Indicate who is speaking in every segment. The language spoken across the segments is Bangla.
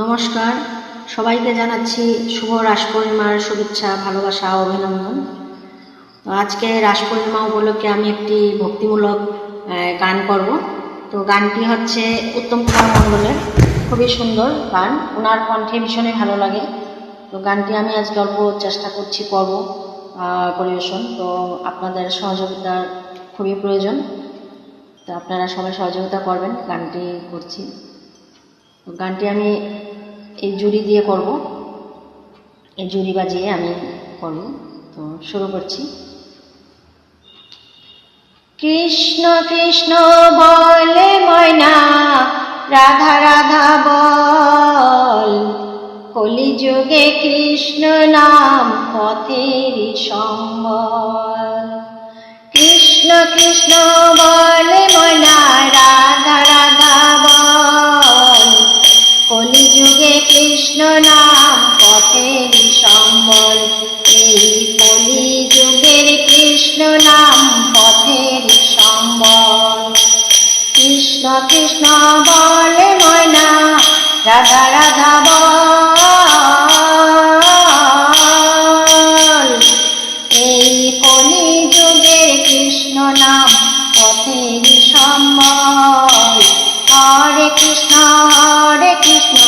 Speaker 1: নমস্কার সবাইকে জানাচ্ছি শুভ রাস পূর্ণিমার শুভেচ্ছা ভালোবাসা অভিনন্দন তো আজকে রাস পূর্ণিমা উপলক্ষে আমি একটি ভক্তিমূলক গান করব তো গানটি হচ্ছে উত্তম কুমার মণ্ডলের খুবই সুন্দর গান ওনার কণ্ঠে ভীষণই ভালো লাগে তো গানটি আমি আজকে অল্প চেষ্টা করছি করব পরিবেশন তো আপনাদের সহযোগিতার খুবই প্রয়োজন তো আপনারা সবাই সহযোগিতা করবেন গানটি করছি গানটি আমি এই জুড়ি দিয়ে করব এই জুড়ি বাজিয়ে আমি করব তো শুরু করছি কৃষ্ণ কৃষ্ণ বলে ময়না রাধা রাধা বল কলিযুগে কৃষ্ণ নাম পথের সম্বল কৃষ্ণ কৃষ্ণ বলে ময়না কৃষ্ণ নাম পথের সম্বল কৃষ্ণ কৃষ্ণ বলে ময়না রাধা রাধা বল এই কলি যুগের কৃষ্ণ নাম পথের সম্বল হরে কৃষ্ণ হরে কৃষ্ণ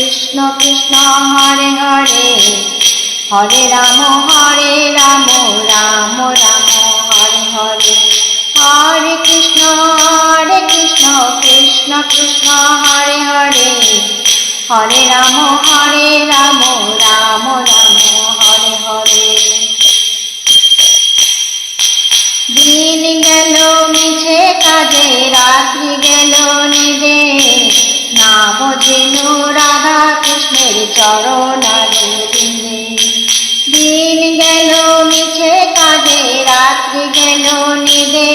Speaker 1: কৃষ্ণ কৃষ্ণ হরে হরে হরে রাম হরে রাম রাম রাম হরে হরে হরে কৃষ্ণ হরে কৃষ্ণ কৃষ্ণ কৃষ্ণ হরে হরে হরে রাম হরে রাম রাম রাম হরে হরে দিন গেল মিছে কাজে রাত্রি গেল নিজে নাম যেন রাধা কৃষ্ণের চরণারে দিনে রাতে রাত্রি গেল নিদে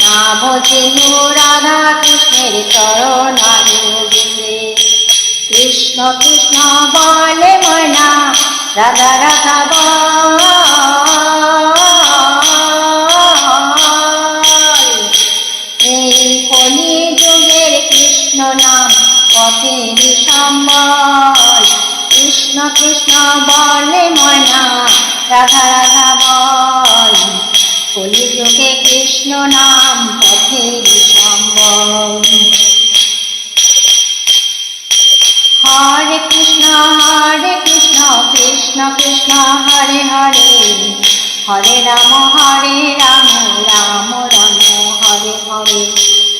Speaker 1: না ভজিনু রাধা কৃষ্ণের চরণানুবিন্দে কৃষ্ণ কৃষ্ণ বলে মনা রাধা রাধা এই কলি যুগের কৃষ্ণ নাম পথে সম্বল কৃষ্ণ কৃষ্ণ বলে মনা রাধা রাধা বল কলিযুগে কৃষ্ণ নাম পথে হরে কৃষ্ণ হরে কৃষ্ণ কৃষ্ণ কৃষ্ণ হরে হরে হরে রাম হরে রাম রাম রাম হরে হরে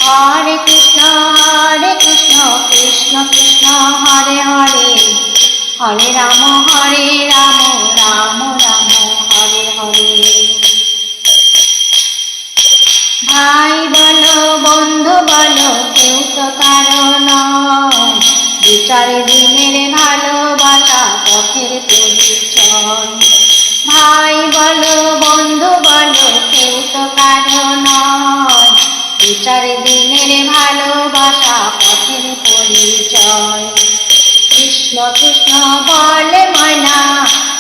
Speaker 1: হরে কৃষ্ণ হরে কৃষ্ণ কৃষ্ণ কৃষ্ণ হরে হরে হরে রাম হরে রাম তো তার নয় বিচার দিনের ভালোবাসা পথের পরিচয় ভাই বলো বন্ধু বলো কেউ তো কারো নয় বিচার দিনের ভালোবাসা পথের পরিচয় কৃষ্ণ কৃষ্ণ বলে ময়না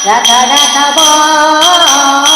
Speaker 1: রাধা রাধা বল